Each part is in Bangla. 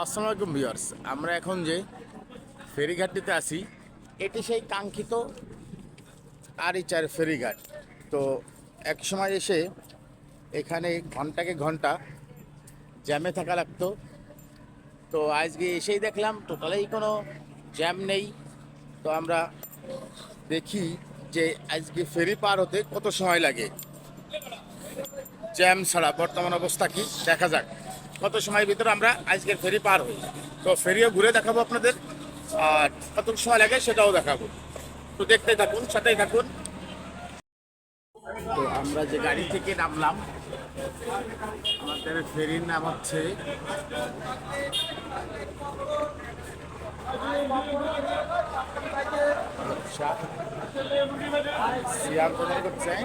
আসসালামু আলাইকুম ভিউয়ার্স, আমরা এখন যে ফেরিঘাটটিতে আছি, এটি সেই কাঙ্ক্ষিত আরিচার ফেরিঘাট। তো এক সময় এসে এখানে ঘন্টাকে ঘণ্টা জ্যামে থাকা লাগতো। তো আজকে এসেই দেখলাম, টোটালেই কোনো জ্যাম নেই। তো আমরা দেখি যে আজকে ফেরি পার হতে কত সময় লাগে। জ্যাম ছাড়া বর্তমান অবস্থা কি? দেখা যাক। কত সময়ের ভিতরে আমরা আজকের ফেরি পার হই। তো ফেরিও ঘুরে দেখাবো আপনাদের। আর কত সময় লাগে সেটাও দেখাবো। তো দেখতেই থাকুন, সাথেই থাকুন। তো আমরা যে গাড়ি থেকে নামলাম, আমাদের ফেরির নাম হচ্ছে করছেন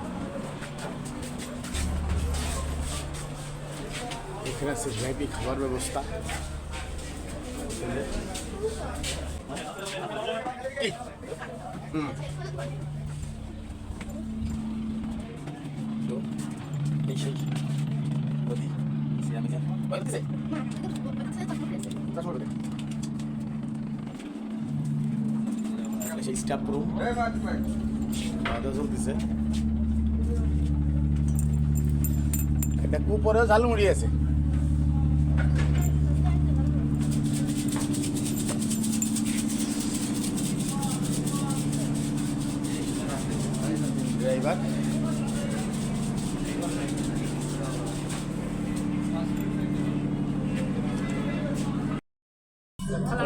এখানে আছে ভিআইপি খাবার ব্যবস্থা। সেই স্টাফ রুম চলতেছে। একটা কুপরেও ঝালমুড়ি আছে। তো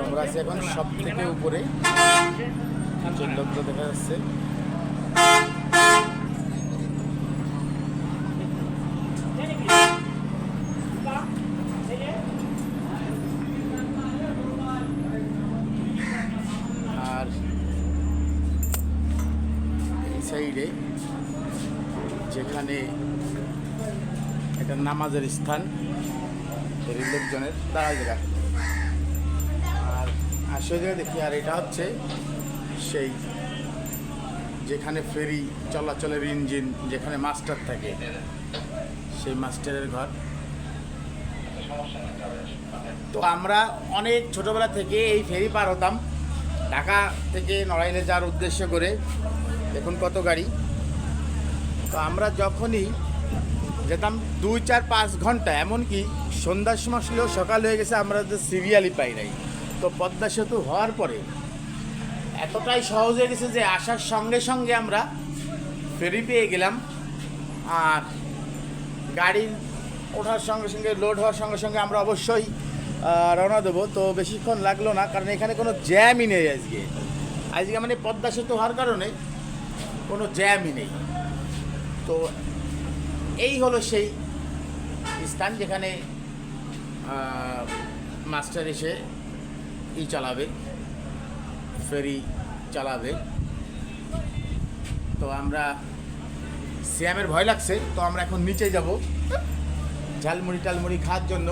আমরা আছি এখন সব থেকে উপরে। যে লোকগুলো দেখা যাচ্ছে আর এই সাইডে, যেখানে একটা নামাজের স্থান লোকজনের দাঁড়ায় জায়গা আর আসলে জায়গায় দেখি, আর এটা হচ্ছে সেই যেখানে ফেরি চলাচলের ইঞ্জিন যেখানে মাস্টার থাকে, সেই মাস্টারের ঘর। তো আমরা অনেক ছোটবেলা থেকে এই ফেরি পার হতাম। ঢাকা থেকে নড়াইলে যাওয়ার উদ্দেশ্য করে দেখুন কত গাড়ি। তো আমরা যখনই যেতাম দুই চার পাঁচ ঘণ্টা, এমনকি সন্ধ্যার সময় আসলেও সকাল হয়ে গেছে, আমরা তো সিরিয়ালই পাই নাই। তো পদ্মা সেতু হওয়ার পরে এতটাই সহজ হয়ে গেছে যে আসার সঙ্গে সঙ্গে আমরা ফেরি পেয়ে গেলাম। আর গাড়ি ওঠার সঙ্গে সঙ্গে লোড হওয়ার সঙ্গে সঙ্গে আমরা অবশ্যই রওনা দেবো। তো বেশিক্ষণ লাগল না, কারণ এখানে কোনো জ্যামই নেই আজকে। আজকে মানে পদ্মা সেতু হওয়ার কারণে কোনো জ্যামই নেই। তো এই হলো সেই স্থান যেখানে মাস্টার এসে ই চালাবে, ফেরি চালাবে। তো আমরা শ্যামের ভয় লাগছে, তো আমরা এখন নিচে যাব ঝালমুড়ি টালমুড়ি খাওয়ার জন্য।